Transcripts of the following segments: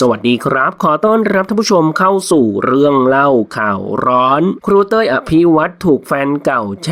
สวัสดีครับ ขอต้อนรับท่านผู้ชมเข้าสู่เรื่องเล่าข่าวร้อน ครูเต้ยอภิวัตถูกแฟนเก่าแฉ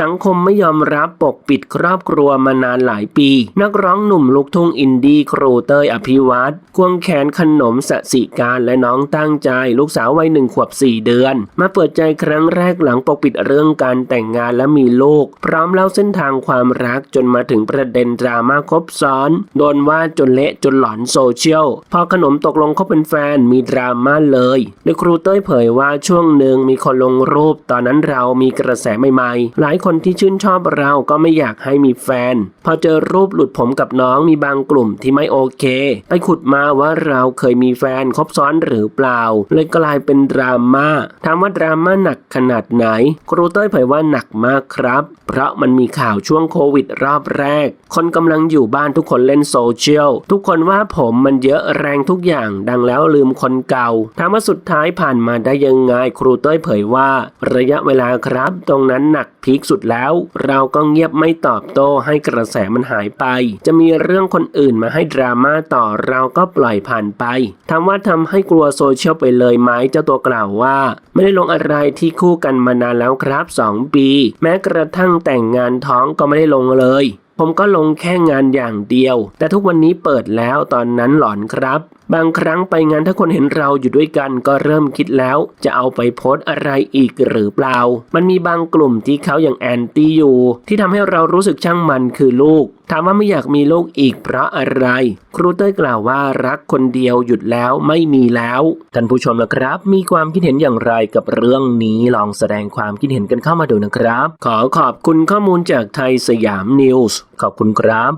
สังคมไม่ยอมรับปกปิดครอบครัวมานานหลายปี นักร้องหนุ่มลูกทุ่งอินดี้ครูเต้ยอภิวัตควงแขนขนมสสิการและน้องตั้งใจ ลูกสาววัยหนึ่งขวบสี่เดือน มาเปิดใจครั้งแรกหลังปกปิดเรื่องการแต่งงานและมีลูก พร้อมเล่าเส้นทางความรักจนมาถึงประเด็นดราม่าครบซ้อนโดนว่าจนเละจนหลอนโซเชียลพอขนมตกลงเขาเป็นแฟนมีดราม่าเลยโดยครูเต้ยเผยว่าช่วงหนึ่งมีคนลงรูป ตอนนั้นเรามีกระแสใหม่ๆ หลายคนที่ชื่นชอบเราก็ไม่อยากให้มีแฟน พอเจอรูปหลุดผมกับน้องมีบางกลุ่มที่ไม่โอเค ไปขุดมาว่าเราเคยมีแฟนคบซ้อนหรือเปล่า เลยกลายเป็นดราม่าถามว่าดราม่าหนักขนาดไหน ครูเต้ยเผยว่าหนักมากครับ เพราะมันมีข่าวช่วงโควิดรอบแรก คนกำลังอยู่บ้านทุกคนเล่นโซเชียลทุกคนว่าผมมันเยอะแรงทุกอย่าง ดังแล้วลืมคนเก่าถามว่าสุดท้ายผ่านมาได้ยังไงครูเต้ยเผยว่า ระยะเวลาครับ ตรงนั้นหนักพีคสุดแล้ว เราก็เงียบไม่ตอบโต้ให้กระแสมันหายไป จะมีเรื่องคนอื่นมาให้ดราม่าต่อเราก็ปล่อยผ่านไปถามว่าทำให้กลัวโซเชียลไปเลยไหมเจ้าตัวกล่าวว่า ไม่ได้ลงอะไรที่คู่กันมานานแล้วครับ 2 ปี แม้กระทั่งแต่งงานท้องก็ไม่ได้ลงเลยผมก็ลงแค่งานอย่างเดียว แต่ทุกวันนี้เปิดแล้วตอนนั้นหลอนครับ บางครั้งไปงานถ้าคนเห็นเราอยู่ด้วยกันก็เริ่มคิดแล้ว จะเอาไปโพสอะไรอีกหรือเปล่า มันมีบางกลุ่มที่เขาอย่างแอนตี้อยู่ ที่ทำให้เรารู้สึกช่างมันคือลูกถามว่าไม่อยากมีลูกอีกเพราะอะไร ครูเต้ยกล่าวว่ารักคนเดียวหยุดแล้วไม่มีแล้ว ท่านผู้ชมนะครับ มีความคิดเห็นอย่างไรกับเรื่องนี้ลองแสดงความคิดเห็นกันเข้ามาดูนะครับ ขอขอบคุณข้อมูลจากไทยสยามนิวส์ขอบคุณครับ